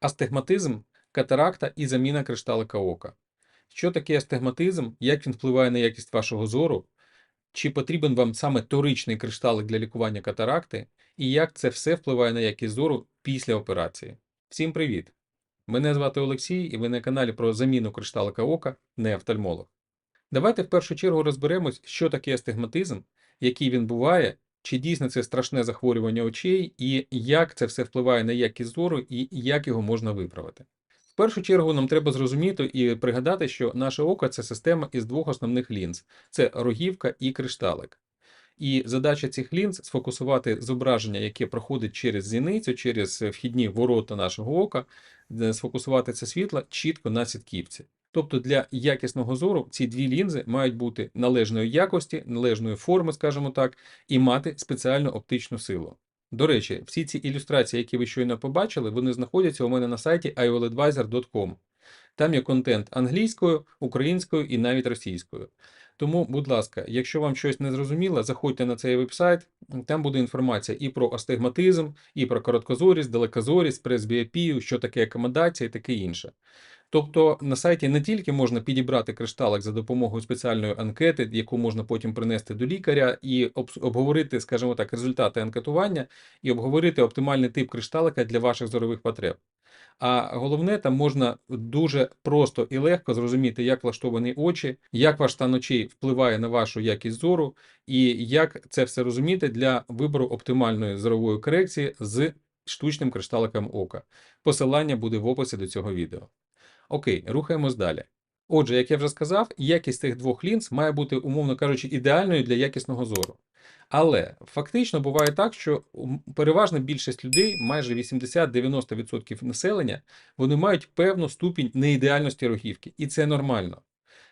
Астигматизм, катаракта і заміна кришталика ока. Що таке астигматизм, як він впливає на якість вашого зору, чи потрібен вам саме торичний кришталик для лікування катаракти, і як це все впливає на якість зору після операції. Всім привіт! Мене звати Олексій, і ви на каналі про заміну кришталика ока, не офтальмолог. Давайте в першу чергу розберемось, що таке астигматизм, який він буває, чи дійсно це страшне захворювання очей, і як це все впливає на якість зору, і як його можна виправити. В першу чергу нам треба зрозуміти і пригадати, що наше око це система із двох основних лінз: це рогівка і кришталик. І задача цих лінз сфокусувати зображення, яке проходить через зіницю, через вхідні ворота нашого ока, сфокусувати це світло чітко на сітківці. Тобто для якісного зору ці дві лінзи мають бути належної якості, належної форми, скажімо так, і мати спеціальну оптичну силу. До речі, всі ці ілюстрації, які ви щойно побачили, вони знаходяться у мене на сайті ioladvisor.com. Там є контент англійською, українською і навіть російською. Тому, будь ласка, якщо вам щось не зрозуміло, заходьте на цей вебсайт, там буде інформація і про астигматизм, і про короткозорість, далекозорість, пресбіопію, що таке акомодація і таке інше. Тобто на сайті не тільки можна підібрати кришталик за допомогою спеціальної анкети, яку можна потім принести до лікаря, і обговорити, скажімо так, результати анкетування, і обговорити оптимальний тип кришталика для ваших зорових потреб. А головне, там можна дуже просто і легко зрозуміти, як влаштовані очі, як ваш стан очей впливає на вашу якість зору, і як це все розуміти для вибору оптимальної зорової корекції з штучним кришталиком ока. Посилання буде в описі до цього відео. Окей, рухаємось далі. Отже, як я вже сказав, якість цих двох лінз має бути, умовно кажучи, ідеальною для якісного зору. Але фактично буває так, що переважна більшість людей, майже 80-90% населення, вони мають певну ступінь неідеальності рухівки, і це нормально.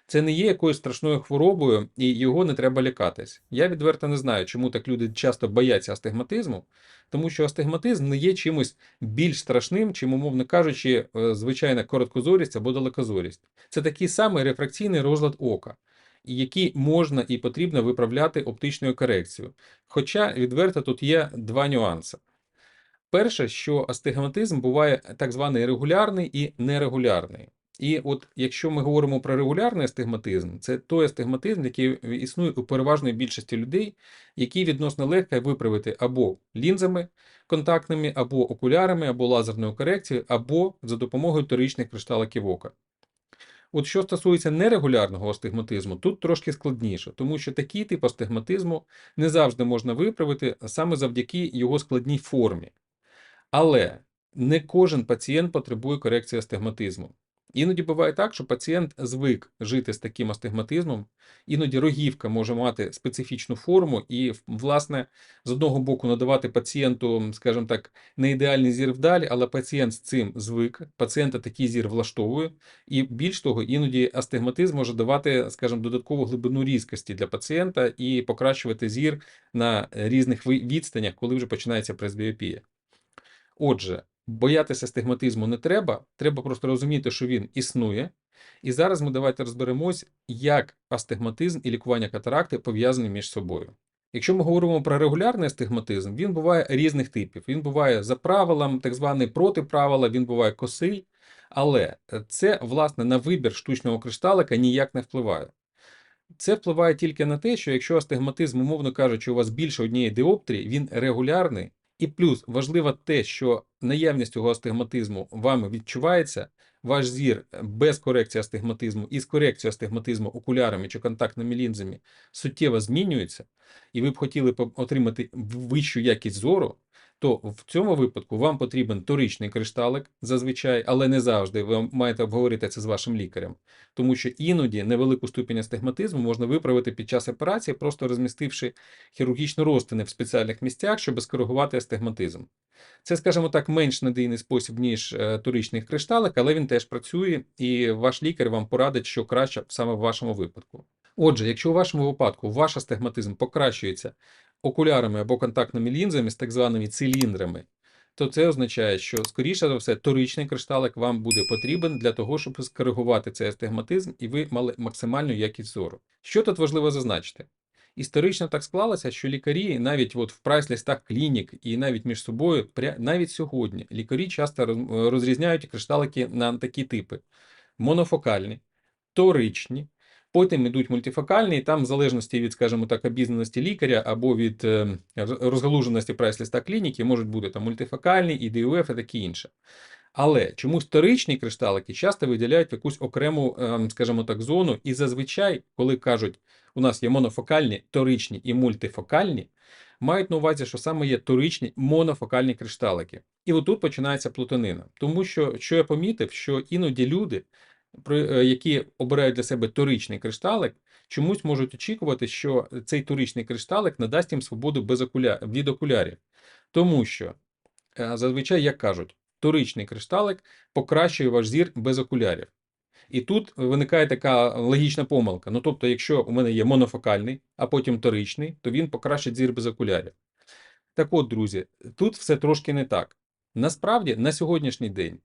Це не є якоюсь страшною хворобою, і його не треба лякатись. Я відверто не знаю, чому так люди часто бояться астигматизму, тому що астигматизм не є чимось більш страшним, чим, умовно кажучи, е, звичайна короткозорість або далекозорість. Це такий самий рефракційний розлад ока, який можна і потрібно виправляти оптичною корекцією. Хоча відверто тут є два нюанси. Перше, що астигматизм буває так званий регулярний і нерегулярний. І от якщо ми говоримо про регулярний астигматизм, це той астигматизм, який існує у переважної більшості людей, який відносно легко виправити або лінзами контактними, або окулярами, або лазерною корекцією, або за допомогою торичних кришталиків ока. От що стосується нерегулярного астигматизму, тут трошки складніше, тому що такий тип астигматизму не завжди можна виправити саме завдяки його складній формі. Але не кожен пацієнт потребує корекції астигматизму. Іноді буває так, що пацієнт звик жити з таким астигматизмом, іноді рогівка може мати специфічну форму, і, власне, з одного боку надавати пацієнту, скажімо так, не ідеальний зір вдалі, але пацієнт з цим звик, пацієнта такий зір влаштовує, і більш того, іноді астигматизм може давати, скажімо, додаткову глибину різкості для пацієнта і покращувати зір на різних відстанях, коли вже починається пресбіопія. Отже, боятися стигматизму не треба, треба просто розуміти, що він існує. І зараз ми давайте розберемось, як астигматизм і лікування катаракти пов'язані між собою. Якщо ми говоримо про регулярний астигматизм, він буває різних типів. Він буває за правилом, так званий проти правила, він буває косий, але це, власне, на вибір штучного кришталика ніяк не впливає. Це впливає тільки на те, що якщо астигматизм, умовно кажучи, у вас більше однієї діоптрії, він регулярний, і плюс важливо те, що наявність цього астигматизму вами відчувається, ваш зір без корекції астигматизму і з корекцією астигматизму окулярами чи контактними лінзами суттєво змінюється, і ви б хотіли отримати вищу якість зору, то в цьому випадку вам потрібен торичний кришталик зазвичай, але не завжди. Ви маєте обговорити це з вашим лікарем. Тому що іноді невелику ступінь астигматизму можна виправити під час операції, просто розмістивши хірургічні розтини в спеціальних місцях, щоб скоригувати астигматизм. Це, скажімо так, менш надійний спосіб, ніж е, торичний кришталик, але він теж працює, і ваш лікар вам порадить, що краще саме в вашому випадку. Отже, якщо у вашому випадку ваш астигматизм покращується окулярами або контактними лінзами з так званими циліндрами, то це означає, що, скоріше за все, торичний кришталик вам буде потрібен для того, щоб скоригувати цей астигматизм, і ви мали максимальну якість зору. Що тут важливо зазначити? Історично так склалося, що лікарі навіть от в прайс-листах клінік і навіть між собою, навіть сьогодні, лікарі часто розрізняють кришталики на такі типи: монофокальні, торичні, потім йдуть мультифокальні, і там, в залежності від, скажімо так, обізнаності лікаря або від е, розгалуженості прайс-листа клініки, можуть бути там мультифокальні, ІДУФ і таке інше. Але чомусь вторичні кришталики часто виділяють в якусь окрему, ем, скажімо так, зону. І зазвичай, коли кажуть, у нас є монофокальні, торичні і мультифокальні, мають на увазі, що саме є торичні монофокальні кришталики. І отут починається плутанина. Тому що, що я помітив, що іноді люди, е, які обирають для себе торичний кришталик, чомусь можуть очікувати, що цей торичний кришталик надасть їм свободу без окуля... від окулярів. Тому що е, зазвичай, як кажуть, торичний кришталик покращує ваш зір без окулярів. І тут виникає така логічна помилка. Ну, тобто, якщо у мене є монофокальний, а потім торичний, то він покращить зір без окулярів. Так от, друзі, тут все трошки не так. Насправді, на сьогоднішній день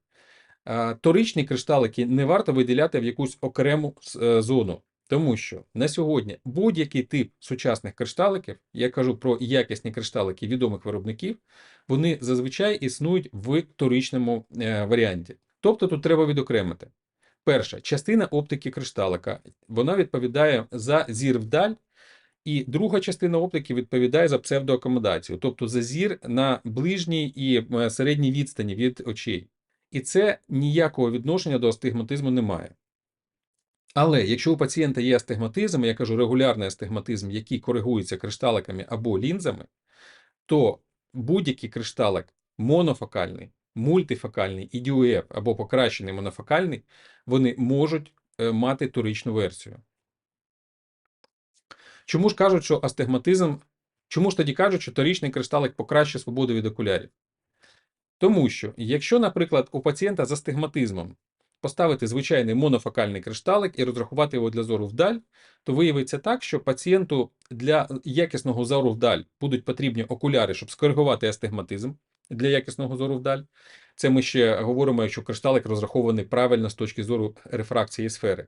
торичні кришталики не варто виділяти в якусь окрему е, зону. Тому що на сьогодні будь-який тип сучасних кришталиків, я кажу про якісні кришталики відомих виробників, вони зазвичай існують в торичному е, варіанті. Тобто тут треба відокремити. Перша частина оптики кришталика, вона відповідає за зір вдаль, і друга частина оптики відповідає за псевдоакомодацію, тобто за зір на ближній і е, середній відстані від очей. І це ніякого відношення до астигматизму не має. Але якщо у пацієнта є астигматизм, я кажу регулярний астигматизм, який коригується кришталиками або лінзами, то будь-який кришталик монофокальний, мультифокальний, ІДЮФ або покращений монофокальний, вони можуть е, мати торичну версію. Чому ж кажуть, що астигматизм, чому ж тоді кажуть, що торічний кришталик покращує свободу від окулярів? Тому що, якщо, наприклад, у пацієнта з астигматизмом поставити звичайний монофокальний кришталик і розрахувати його для зору вдаль, то виявиться так, що пацієнту для якісного зору вдаль будуть потрібні окуляри, щоб скоригувати астигматизм для якісного зору вдаль. Це ми ще говоримо, якщо кришталик розрахований правильно з точки зору рефракції сфери.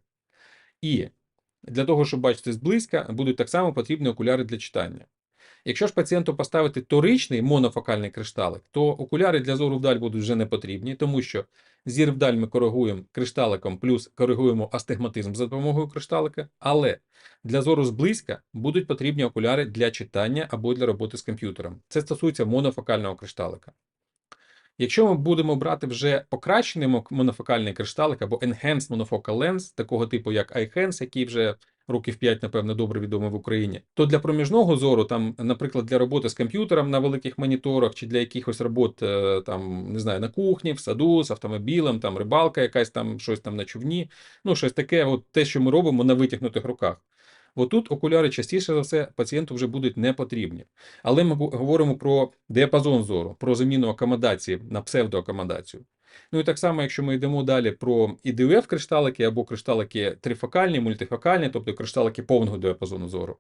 І для того, щоб бачити зблизька, будуть так само потрібні окуляри для читання. Якщо ж пацієнту поставити торичний монофокальний кришталик, то окуляри для зору вдаль будуть вже не потрібні, тому що зір вдаль ми коригуємо кришталиком, плюс коригуємо астигматизм за допомогою кришталика. Але для зору зблизька будуть потрібні окуляри для читання або для роботи з комп'ютером. Це стосується монофокального кришталика. Якщо ми будемо брати вже покращений монофокальний кришталик або Enhanced Monofocal Lens, такого типу як iHense, який вже років 5, напевно, добре відомий в Україні, то для проміжного зору, там, наприклад, для роботи з комп'ютером на великих моніторах чи для якихось робот, е, там, не знаю, на кухні, в саду, з автомобілем, там рибалка, якась там, щось там на човні, ну, щось таке, от те, що ми робимо на витягнутих руках. Отут окуляри частіше за все пацієнту вже будуть не потрібні. Але ми говоримо про діапазон зору, про заміну акомодації на псевдоакомодацію. Ну і так само, якщо ми йдемо далі про ІДУФ кришталики або кришталики трифокальні, мультифокальні, тобто кришталики повного діапазону зору.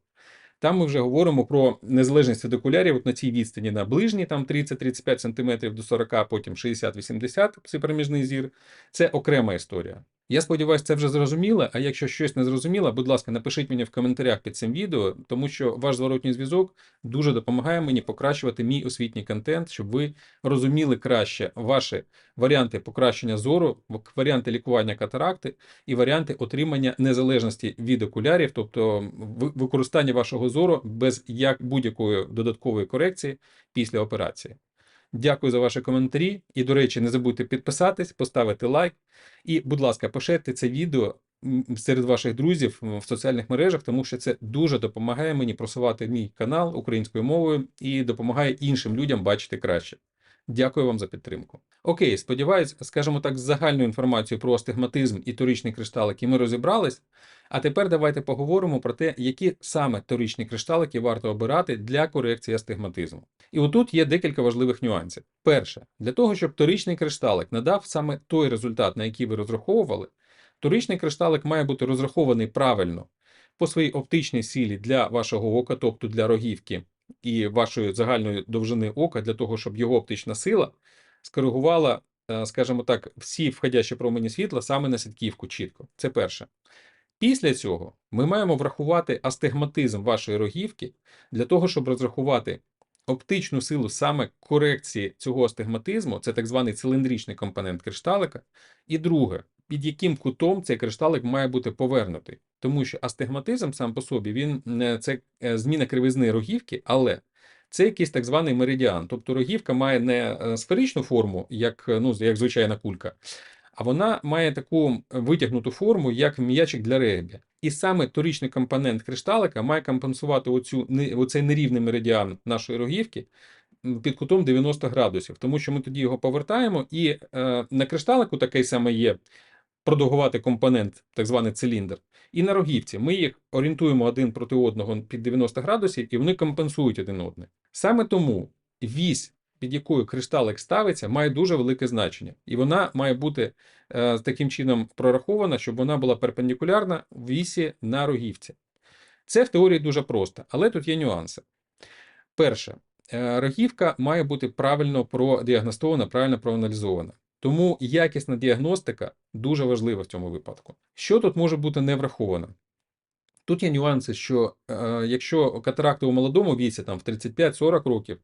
Там ми вже говоримо про незалежність від окулярів от на цій відстані на ближній, там 30-35 см до 40, потім 60-80 це зір. Це окрема історія. Я сподіваюся, це вже зрозуміло. А якщо щось не зрозуміло, будь ласка, напишіть мені в коментарях під цим відео, тому що ваш зворотній зв'язок дуже допомагає мені покращувати мій освітній контент, щоб ви розуміли краще ваші варіанти покращення зору, варіанти лікування катаракти і варіанти отримання незалежності від окулярів, тобто використання вашого зору без як будь-якої додаткової корекції після операції. Дякую за ваші коментарі. І, до речі, не забудьте підписатись, поставити лайк. І, будь ласка, поширте це відео серед ваших друзів в соціальних мережах, тому що це дуже допомагає мені просувати мій канал українською мовою і допомагає іншим людям бачити краще. Дякую вам за підтримку. Окей, сподіваюсь, скажімо так, з загальною інформацією про астигматизм і торічний кришталик, і ми розібрались. А тепер давайте поговоримо про те, які саме торічні кришталики варто обирати для корекції астигматизму. І отут є декілька важливих нюансів. Перше, для того, щоб торічний кришталик надав саме той результат, на який ви розраховували, торічний кришталик має бути розрахований правильно по своїй оптичній силі для вашого ока, тобто для рогівки і вашої загальної довжини ока, для того, щоб його оптична сила скоригувала, е, скажімо так, всі входящі промені світла саме на сітківку чітко. Це перше. Після цього ми маємо врахувати астигматизм вашої рогівки для того, щоб розрахувати оптичну силу саме корекції цього астигматизму, це так званий циліндричний компонент кришталика. І друге, під яким кутом цей кришталик має бути повернутий. Тому що астигматизм сам по собі він це е, зміна кривизни рогівки, але це якийсь так званий меридіан. Тобто рогівка має не е, сферичну форму, як, е, ну, як звичайна кулька, а вона має таку витягнуту форму, як м'ячик для регбі. І саме торічний компонент кришталика має компенсувати оцю, оцей нерівний меридіан нашої рогівки під кутом 90 градусів, тому що ми тоді його повертаємо, і е, на кришталику такий саме є продовгуватий компонент, так званий циліндр. І на рогівці ми їх орієнтуємо один проти одного під 90 градусів, і вони компенсують один одне. Саме тому вісь, під якою кришталик ставиться, має дуже велике значення. І вона має бути е, таким чином прорахована, щоб вона була перпендикулярна вісі на рогівці. Це в теорії дуже просто, але тут є нюанси. Перше, е, рогівка має бути правильно продіагностована, правильно проаналізована. Тому якісна діагностика дуже важлива в цьому випадку. Що тут може бути не враховано? Тут є нюанси, що е, якщо катаракти у молодому віці, там в 35-40 років,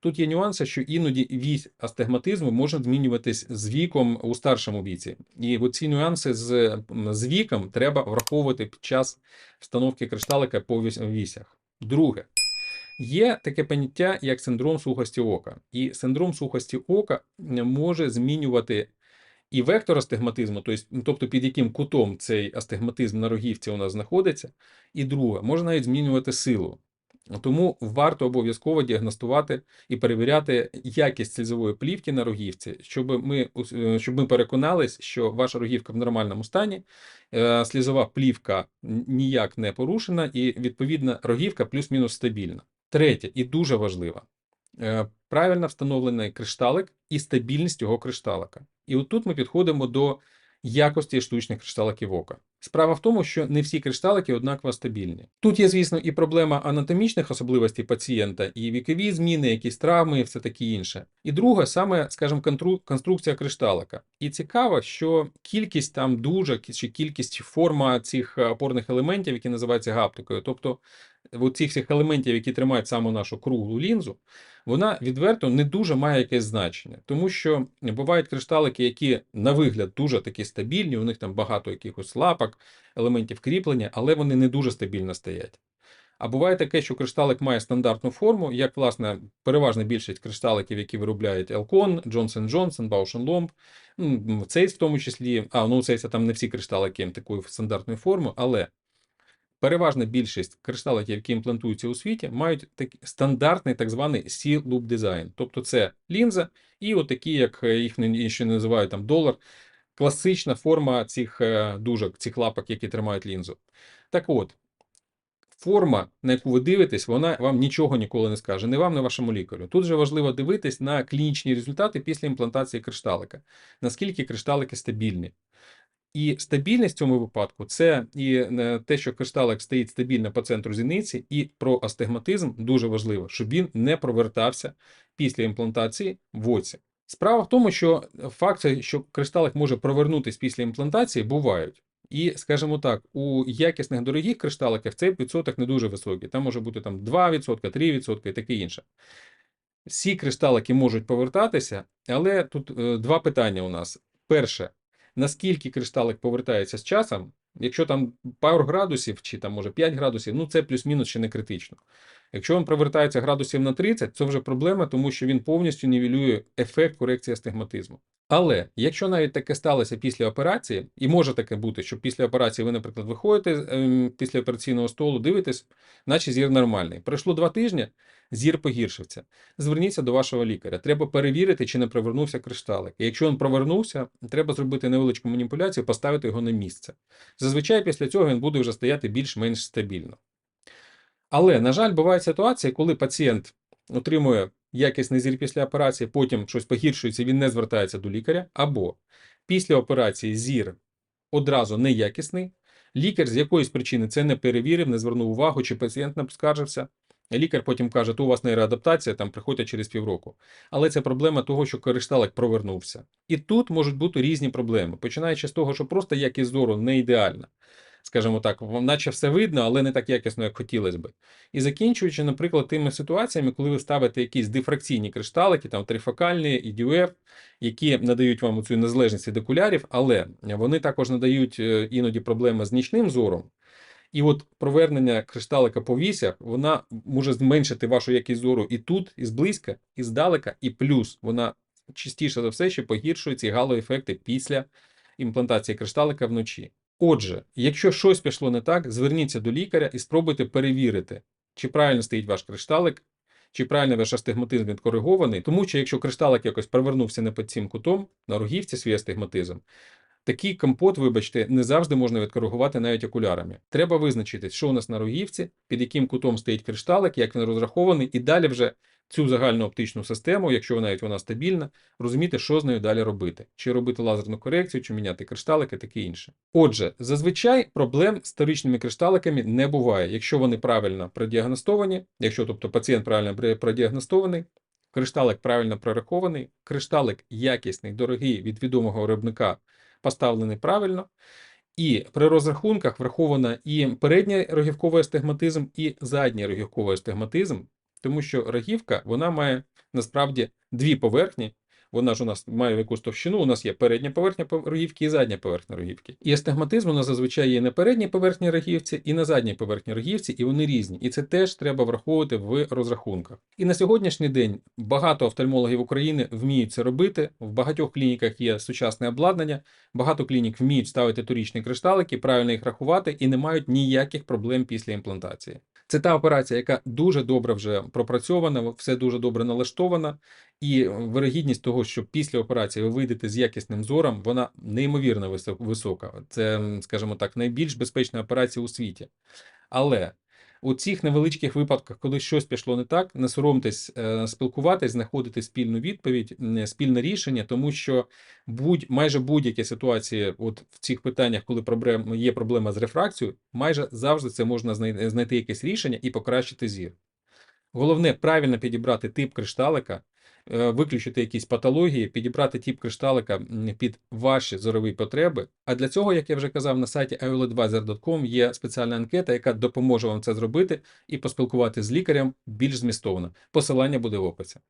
тут є нюанси, що іноді вісь астигматизму може змінюватись з віком у старшому віці. І ці нюанси з, з віком треба враховувати під час встановки кришталика по вісях. Друге, Є таке поняття, як синдром сухості ока. І синдром сухості ока може змінювати і вектор астигматизму, тобто, під яким кутом цей астигматизм на рогівці у нас знаходиться. І друге, може навіть змінювати силу. Тому варто обов'язково діагностувати і перевіряти якість слізової плівки на рогівці, щоб ми, е, щоб ми переконались, що ваша рогівка в нормальному стані, е, слізова плівка ніяк не порушена, і відповідно рогівка плюс-мінус стабільна. Третє, і дуже важливо, е, правильно встановлений кришталик і стабільність його кришталика. І отут ми підходимо до якості штучних кришталиків ока. Справа в тому, що не всі кришталики однаково стабільні. Тут є, звісно, і проблема анатомічних особливостей пацієнта, і вікові зміни, якісь травми, і все таке інше. І друге, саме, скажімо, конструкція кришталика. І цікаво, що кількість там дуже чи кількість форма цих е, опорних елементів, які називаються гаптикою, тобто цих всіх елементів, які тримають саму нашу круглу лінзу, вона відверто не дуже має якесь значення, тому що бувають кришталики, які на вигляд дуже такі стабільні, у них там багато якихось лапок, елементів кріплення, але вони не дуже стабільно стоять. А буває таке, що кришталик має стандартну форму, як, власне, переважна більшість кришталиків, які виробляють Elcon, Johnson, Bausch Lomb, ну, Zeiss в тому числі, а, ну, Zeiss там не всі кришталики такої стандартної форми, але переважна більшість кришталиків, які імплантуються у світі, мають такий стандартний так званий C-loop дизайн. Тобто це лінза і отакі, як їх ще називають там долар, класична форма цих е, дужок, цих лапок, які тримають лінзу. Так от, форма, на яку ви дивитесь, вона вам нічого ніколи не скаже, не вам, не вашому лікарю. Тут же важливо дивитись на клінічні результати після імплантації кришталика, наскільки кришталики стабільні. І стабільність в цьому випадку це і е, те, що кришталик стоїть стабільно по центру зіниці, і про астигматизм дуже важливо, щоб він не провертався після імплантації в оці. Справа в тому, що факти, що кришталик може провернутися після імплантації, бувають. І, скажімо так, у якісних дорогих кришталиків цей відсоток не дуже високий. Там може бути там 2%, 3% і таке інше. Всі кришталики можуть повертатися, але тут е, два питання у нас. Перше, наскільки кришталик повертається з часом, якщо там пару градусів чи там може 5 градусів, ну це плюс-мінус ще не критично. Якщо він провертається градусів на 30, це вже проблема, тому що він повністю нівелює ефект корекції астигматизму. Але якщо навіть таке сталося після операції, і може таке бути, що після операції ви, наприклад, виходите ем, після операційного столу, дивитесь, наче зір нормальний. Пройшло два тижні, зір погіршився. Зверніться до вашого лікаря. Треба перевірити, чи не провернувся кришталик. І якщо він провернувся, треба зробити невеличку маніпуляцію, поставити його на місце. Зазвичай після цього він буде вже стояти більш-менш стабільно. Але, на жаль, бувають ситуації, коли пацієнт отримує якісний зір після операції, потім щось погіршується, він не звертається до лікаря, або після операції зір одразу неякісний, лікар з якоїсь причини це не перевірив, не звернув увагу, чи пацієнт не поскаржився. Лікар потім каже, то у вас нейроадаптація, там приходять через півроку. Але це проблема того, що кришталик провернувся. І тут можуть бути різні проблеми, починаючи з того, що просто якість зору не ідеальна. Скажімо так, наче все видно, але не так якісно, як хотілося би. І закінчуючи, наприклад, тими ситуаціями, коли ви ставите якісь дифракційні кришталики, там трифокальні, EDF, які надають вам цю незалежність від окулярів, але вони також надають е, іноді проблеми з нічним зором. І от провернення кришталика по вісях, вона може зменшити вашу якість зору і тут, і зблизька, і здалека, і плюс вона частіше за все ще погіршує ці галоефекти після імплантації кришталика вночі. Отже, якщо щось пішло не так, зверніться до лікаря і спробуйте перевірити, чи правильно стоїть ваш кришталик, чи правильно ваш астигматизм відкоригований, тому що якщо кришталик якось перевернувся не під цим кутом, на рогівці свій астигматизм, такий компот, вибачте, не завжди можна відкоригувати навіть окулярами. Треба визначити, що у нас на рогівці, під яким кутом стоїть кришталик, як він розрахований, і далі вже цю загальну оптичну систему, якщо навіть вона стабільна, розуміти, що з нею далі робити, чи робити лазерну корекцію, чи міняти кришталики, таке інше. Отже, зазвичай проблем з вторичними кришталиками не буває, якщо вони правильно продіагностовані, якщо тобто пацієнт правильно продіагностований, кришталик правильно прорахований, кришталик якісний, дорогий від відомого виробника поставлений правильно. І при розрахунках враховано і передній рогівковий астигматизм, і задній рогівковий астигматизм, тому що рогівка вона має насправді дві поверхні. Вона ж у нас має якусь товщину. У нас є передня поверхня пов- рогівки і задня поверхня рогівки. І астигматизм у нас зазвичай є на передній поверхні рогівці і на задній поверхні рогівці, і вони різні. І це теж треба враховувати в розрахунках. І на сьогоднішній день багато офтальмологів України вміють це робити. В багатьох клініках є сучасне обладнання. Багато клінік вміють ставити торічні кришталики, правильно їх рахувати і не мають ніяких проблем після імплантації. Це та операція, яка дуже добре вже пропрацьована, все дуже добре налаштована, і вирогідність того, що після операції ви вийдете з якісним зором, вона неймовірно висока. Це, скажімо так, найбільш безпечна операція у світі. Але у цих невеличких випадках, коли щось пішло не так, не соромтесь е, спілкуватись, знаходити спільну відповідь, спільне рішення, тому що будь майже будь-які ситуації, от в цих питаннях, коли проблем є проблема з рефракцією, майже завжди це можна знайти якесь рішення і покращити зір. Головне правильно підібрати тип кришталика, виключити якісь патології, підібрати тип кришталика під ваші зорові потреби. А для цього, як я вже казав, на сайті ioladvisor.com є спеціальна анкета, яка допоможе вам це зробити і поспілкуватися з лікарем більш змістовно. Посилання буде в описі.